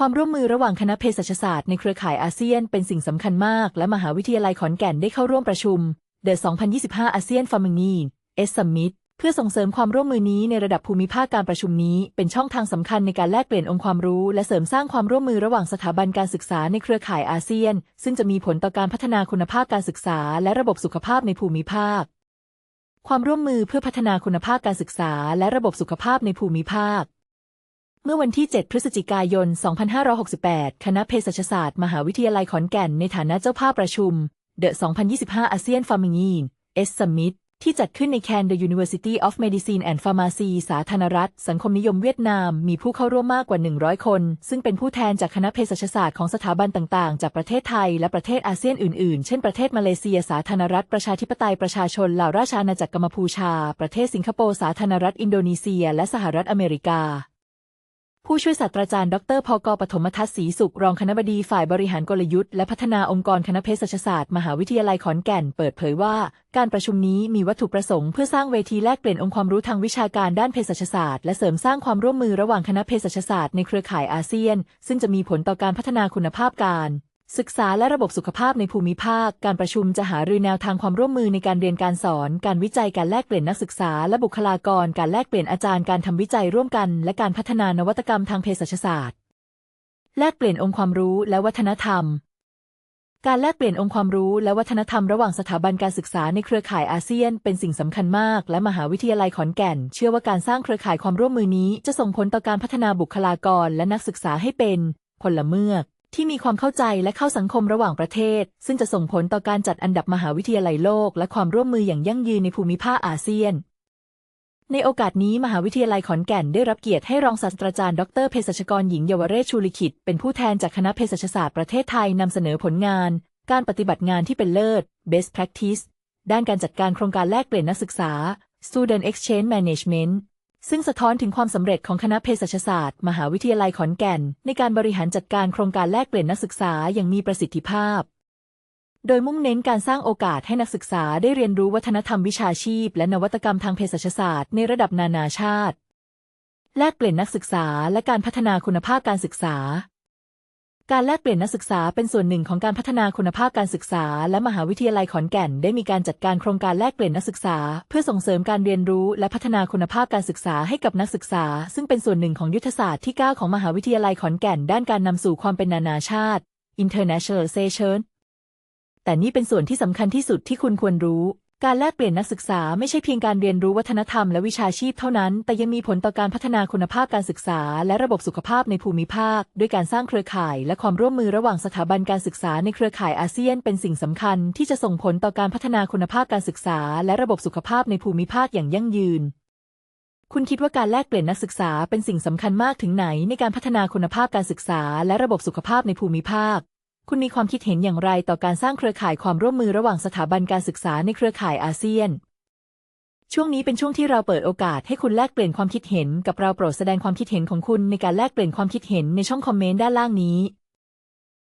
ความร่วมมือระหว่างคณะเภสัชศาสตร์ในเครือข่ายอาเซียนเป็นสิ่งสำคัญมาก และมหาวิทยาลัยขอนแก่นได้เข้าร่วมประชุม The 2025 อาเซียนฟาร์มิงีเอสซัมมิตเพื่อส่งเสริมความร่วมมือนี้ในระดับภูมิภาคการประชุมนี้ เป็นช่องทางสำคัญในการแลกเปลี่ยนองค์ความรู้ และเสริมสร้างความร่วมมือระหว่างสถาบันการศึกษาในเครือข่ายอาเซียน ซึ่งจะมีผลต่อการพัฒนาคุณภาพการศึกษา และระบบสุขภาพในภูมิภาค ความร่วมมือเพื่อพัฒนาคุณภาพการศึกษา และระบบสุขภาพในภูมิภาค เมื่อวันที่ 7 พฤศจิกายน 2568 คณะเภสัชศาสตร์ มหาวิทยาลัยขอนแก่นในฐานะเจ้าภาพประชุม The 2025อาเซียนฟาร์มิงีเอสซัมมิตที่จัดขึ้นในแคน The University of Medicine and Pharmacy สาธารณรัฐ สังคมนิยมเวียดนาม มีผู้เข้าร่วมมากกว่า 100 คน ซึ่งเป็นผู้แทนจากคณะเภสัชศาสตร์ของสถาบันต่าง ๆ จากประเทศไทย และประเทศอาเซียนอื่น ๆ เช่น ประเทศมาเลเซีย สาธารณรัฐ ประชาธิปไตยประชาชนลาวราชอาณาจักรกัมพูชา ประเทศสิงคโปร์ สาธารณรัฐอินโดนีเซีย และสหรัฐอเมริกา ผู้ช่วยศาสตราจารย์ ดรพกปฐมทัศน์ศรีสุข รองคณบดีฝ่ายบริหารกลยุทธ์และพัฒนาองค์กรคณะเภสัชศาสตร์ มหาวิทยาลัยขอนแก่น เปิดเผยว่า การประชุมนี้มีวัตถุประสงค์เพื่อสร้างเวทีแลกเปลี่ยนองค์ความรู้ทางวิชาการด้านเภสัชศาสตร์ และเสริมสร้างความร่วมมือระหว่างคณะเภสัชศาสตร์ในเครือข่ายอาเซียน ซึ่งจะมีผลต่อการพัฒนาคุณภาพการ ศึกษาและระบบสุขภาพในภูมิภาค การประชุมจะหารือแนวทางความร่วมมือในการเรียนการสอน การวิจัย การแลกเปลี่ยนนักศึกษา และบุคลากร การแลกเปลี่ยนอาจารย์ การทำวิจัยร่วมกัน และการพัฒนานวัตกรรมทางเภสัชศาสตร์ แลกเปลี่ยนองค์ความรู้และวัฒนธรรม การแลกเปลี่ยนองค์ความรู้และวัฒนธรรมระหว่างสถาบันการศึกษาในเครือข่ายอาเซียน เป็นสิ่งสำคัญมาก และมหาวิทยาลัยขอนแก่น เชื่อว่าการสร้างเครือข่ายความร่วมมือนี้ จะส่งผลต่อการพัฒนาบุคลากร และนักศึกษาให้เป็นพลเมือก ที่มีความเข้าใจและเข้าสังคมระหว่างประเทศ ซึ่งจะส่งผลต่อการจัดอันดับมหาวิทยาลัยโลก และความร่วมมืออย่างยั่งยืนในภูมิภาคอาเซียน ในโอกาสนี้มหาวิทยาลัยขอนแก่นได้รับเกียรติให้รองศาสตราจารย์ดรเภสัชกรหญิงเยาวเรศชูลิขิตเป็นผู้แทนจากคณะเภสัชศาสตร์ประเทศไทยนำเสนอผลงาน การปฏิบัติงานที่เป็นเลิศ best practice ด้านการจัดการโครงการแลกเปลี่ยนนักศึกษา student exchange management ซึ่งสะท้อนถึงความสำเร็จของคณะเภสัชศาสตร์ มหาวิทยาลัยขอนแก่น ในการบริหารจัดการโครงการแลกเปลี่ยนนักศึกษาอย่างมีประสิทธิภาพ โดยมุ่งเน้นการสร้างโอกาสให้นักศึกษาได้เรียนรู้วัฒนธรรมวิชาชีพ และนวัตกรรมทางเภสัชศาสตร์ในระดับนานาชาติ แลกเปลี่ยนนักศึกษาและการพัฒนาคุณภาพการศึกษา การแลกเปลี่ยนนักศึกษาเป็นส่วนหนึ่งของการพัฒนาคุณภาพการศึกษา และมหาวิทยาลัยขอนแก่นได้มีการจัดการโครงการแลกเปลี่ยนนักศึกษา เพื่อส่งเสริมการเรียนรู้และพัฒนาคุณภาพการศึกษาให้กับนักศึกษา ซึ่งเป็นส่วนหนึ่งของยุทธศาสตร์ที่ 9 ของมหาวิทยาลัยขอนแก่น ด้านการนำสู่ความเป็นนานาชาติ internationalization แต่นี่เป็นส่วนที่สำคัญที่สุดที่คุณควรรู้ การแลกเปลี่ยนนักศึกษาไม่ใช่เพียงการเรียนรู้วัฒนธรรมและวิชาชีพเท่านั้น แต่ยังมีผลต่อการพัฒนาคุณภาพการศึกษา และระบบสุขภาพในภูมิภาค ด้วยการสร้างเครือข่ายและความร่วมมือระหว่างสถาบันการศึกษาในเครือข่ายอาเซียน เป็นสิ่งสำคัญที่จะส่งผลต่อการพัฒนาคุณภาพการศึกษา และระบบสุขภาพในภูมิภาคอย่างยั่งยืน คุณคิดว่าการแลกเปลี่ยนนักศึกษาเป็นสิ่งสำคัญมากถึงไหนในการพัฒนาคุณภาพการศึกษา และระบบสุขภาพในภูมิภาค คุณมีความคิดเห็นอย่างไรต่อการสร้างเครือข่ายความร่วมมือระหว่างสถาบันการศึกษาในเครือข่ายอาเซียน ช่วงนี้เป็นช่วงที่เราเปิดโอกาสให้คุณแลกเปลี่ยนความคิดเห็นกับเราโปรดแสดงความคิดเห็นของคุณในการแลกเปลี่ยนความคิดเห็นในช่องคอมเมนต์ด้านล่างนี้